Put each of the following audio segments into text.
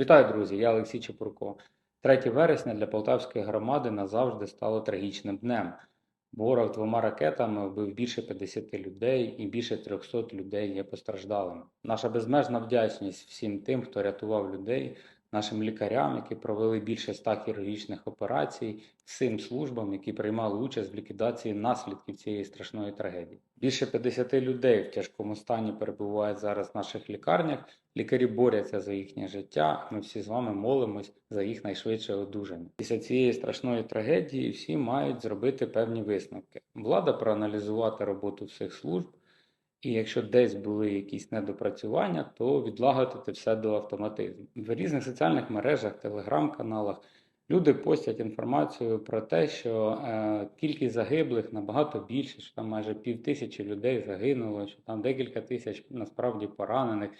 Вітаю, друзі! Я Олексій Чепурко. 3 вересня для Полтавської громади назавжди стало трагічним днем. Ворог двома ракетами вбив більше 50 людей і більше 300 людей є постраждалими. Наша безмежна вдячність всім тим, хто рятував людей, нашим лікарям, які провели більше 100 хірургічних операцій, всім службам, які приймали участь в ліквідації наслідків цієї страшної трагедії. Більше 50 людей в тяжкому стані перебувають зараз в наших лікарнях. Лікарі борються за їхнє життя. Ми всі з вами молимось за їх найшвидше одужання. Після цієї страшної трагедії всі мають зробити певні висновки. Влада проаналізувати роботу всіх служб. І якщо десь були якісь недопрацювання, то відлагодити все до автоматизму. В різних соціальних мережах, телеграм-каналах люди постять інформацію про те, що е, кількість загиблих набагато більше, що там майже пів тисячі людей загинуло, що там декілька тисяч насправді поранених.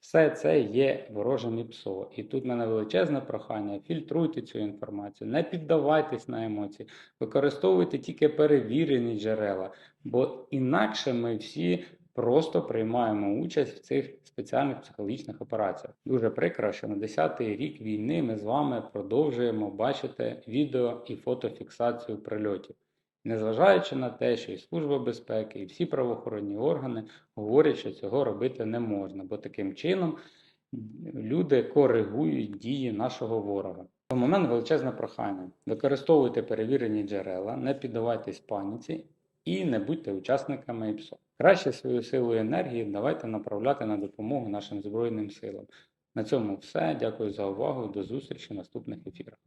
Все це є ворожим ІПСО. І тут в мене величезне прохання: фільтруйте цю інформацію, не піддавайтесь на емоції, використовуйте тільки перевірені джерела, бо інакше ми всі просто приймаємо участь в цих спеціальних психологічних операціях. Дуже прикро, що на 10-й рік війни ми з вами продовжуємо бачити відео і фотофіксацію прильотів. Незважаючи на те, що і Служба безпеки, і всі правоохоронні органи говорять, що цього робити не можна, бо таким чином люди коригують дії нашого ворога. Тому у мене величезне прохання: використовуйте перевірені джерела, не піддавайтесь паніці і не будьте учасниками ІПСО. Краще свою силу і енергії давайте направляти на допомогу нашим Збройним силам. На цьому все. Дякую за увагу. До зустрічі в наступних ефірах.